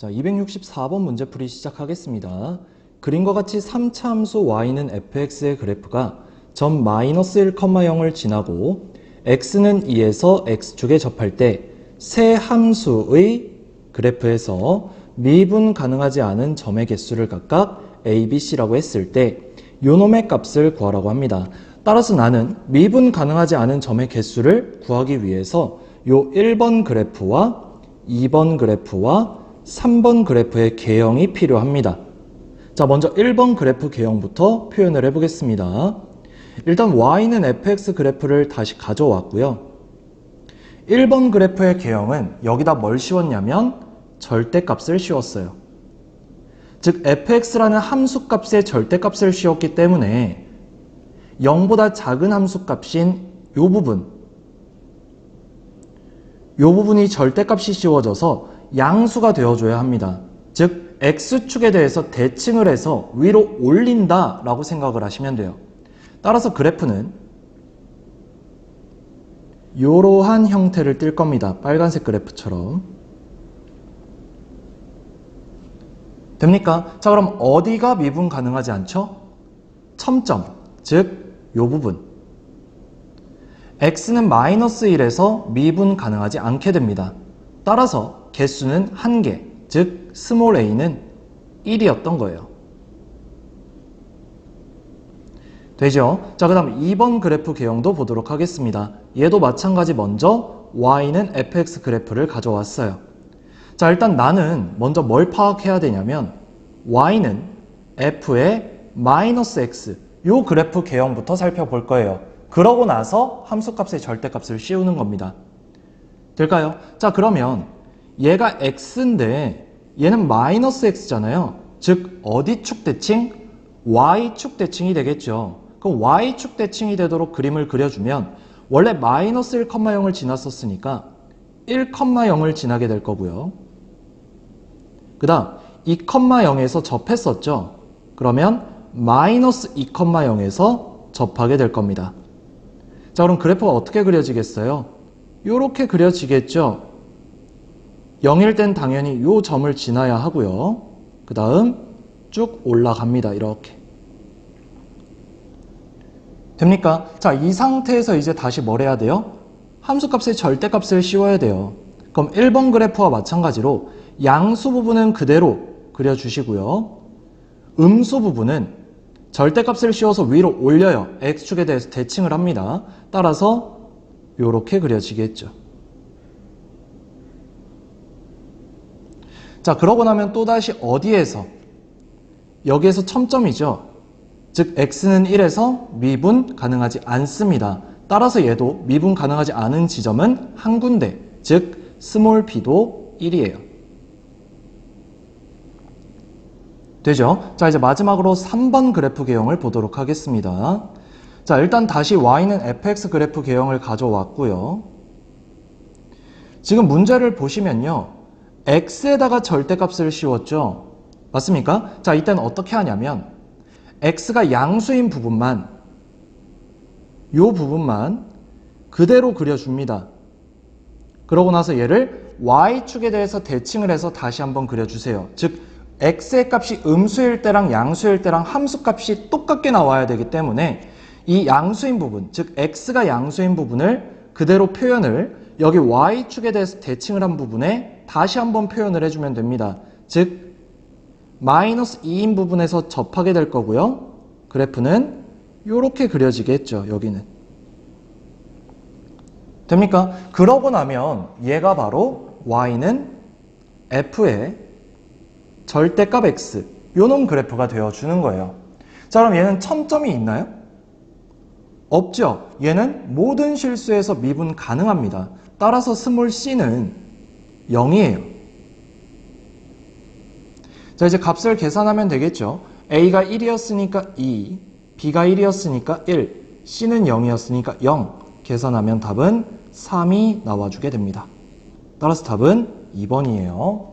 자, 264번 문제풀이 시작하겠습니다. 그림과 같이 3차 함수 y는 fx의 그래프가 점 마이너스 1,0을 지나고 x는 2에서 x축에 접할 때세 함수의 그래프에서 미분 가능하지 않은 점의 개수를 각각 a, b, c라고 했을 때 요놈의 값을 구하라고 합니다. 따라서 나는 미분 가능하지 않은 점의 개수를 구하기 위해서 요 1번 그래프와 2번 그래프와 3번 그래프의 개형이 필요합니다. 자, 먼저 1번 그래프 개형부터 표현을 해보겠습니다. 일단 y는 fx 그래프를 다시 가져왔고요. 1번 그래프의 개형은 여기다 뭘 씌웠냐면 절대값을 씌웠어요. 즉 fx라는 함수값의 절대값을 씌웠기 때문에 0보다 작은 함수값인 이 부분 이 부분이 절대값이 씌워져서 양수가 되어줘야 합니다. 즉 x축에 대해서 대칭을 해서 위로 올린다 라고 생각을 하시면 돼요. 따라서 그래프는 이러한 형태를 띌 겁니다. 빨간색 그래프처럼. 됩니까? 자 그럼 어디가 미분 가능하지 않죠? 첨점, 즉 이 부분. x는 마이너스 1에서 미분 가능하지 않게 됩니다. 따라서 개수는 1개, 즉 스몰 a는 1이었던 거예요. 되죠? 자, 그 다음 2번 그래프 개형도 보도록 하겠습니다. 얘도 마찬가지 먼저 y는 fx 그래프를 가져왔어요. 자, 일단 나는 먼저 뭘 파악해야 되냐면 y는 f의 마이너스 x 요 그래프 개형부터 살펴볼 거예요. 그러고 나서 함수값의 절대값을 씌우는 겁니다. 될까요? 자, 그러면 얘가 x인데 얘는 마이너스 x잖아요. 즉 어디 축 대칭? y축 대칭이 되겠죠. 그럼 y축 대칭이 되도록 그림을 그려주면 원래 마이너스 1,0을 지났었으니까 1,0을 지나게 될 거고요. 그 다음 2,0에서 접했었죠. 그러면 마이너스 2,0에서 접하게 될 겁니다. 자 그럼 그래프가 어떻게 그려지겠어요? 이렇게 그려지겠죠. 0일 땐 당연히 이 점을 지나야 하고요. 그 다음 쭉 올라갑니다. 이렇게. 됩니까? 자, 이 상태에서 이제 다시 뭘 해야 돼요? 함수값의 절대값을 씌워야 돼요. 그럼 1번 그래프와 마찬가지로 양수 부분은 그대로 그려주시고요. 음수 부분은 절대값을 씌워서 위로 올려요. x축에 대해서 대칭을 합니다. 따라서 이렇게 그려지겠죠. 자, 그러고 나면 또다시 어디에서? 여기에서 첨점이죠. 즉 x는 1에서 미분 가능하지 않습니다. 따라서 얘도 미분 가능하지 않은 지점은 한 군데, 즉 스몰 b도 1이에요. 되죠? 자, 이제 마지막으로 3번 그래프 개형을 보도록 하겠습니다. 자, 일단 다시 y는 fx 그래프 개형을 가져왔고요. 지금 문제를 보시면요. X에다가 절대값을 씌웠죠. 맞습니까? 자, 이때는 어떻게 하냐면 x가 양수인 부분만 요 부분만 그대로 그려줍니다. 그러고 나서 얘를 y축에 대해서 대칭을 해서 다시 한번 그려주세요. 즉 x의 값이 음수일 때랑 양수일 때랑 함수 값이 똑같게 나와야 되기 때문에 이 양수인 부분, 즉 x가 양수인 부분을 그대로 표현을 여기 y축에 대해서 대칭을 한 부분에 다시 한번 표현을 해주면 됩니다. 즉 마이너스 2인 부분에서 접하게 될 거고요. 그래프는 이렇게 그려지겠죠. 여기는. 됩니까? 그러고 나면 얘가 바로 y는 f의 절대값 x 요놈 그래프가 되어주는 거예요. 자 그럼 얘는 첨점이 있나요? 없죠. 얘는 모든 실수에서 미분 가능합니다. 따라서 스몰 c는 0이에요. 자 이제 값을 계산하면 되겠죠. a가 1이었으니까 2, b가 1이었으니까 1, c는 0이었으니까 0 계산하면 답은 3이 나와주게 됩니다. 따라서 답은 2번이에요.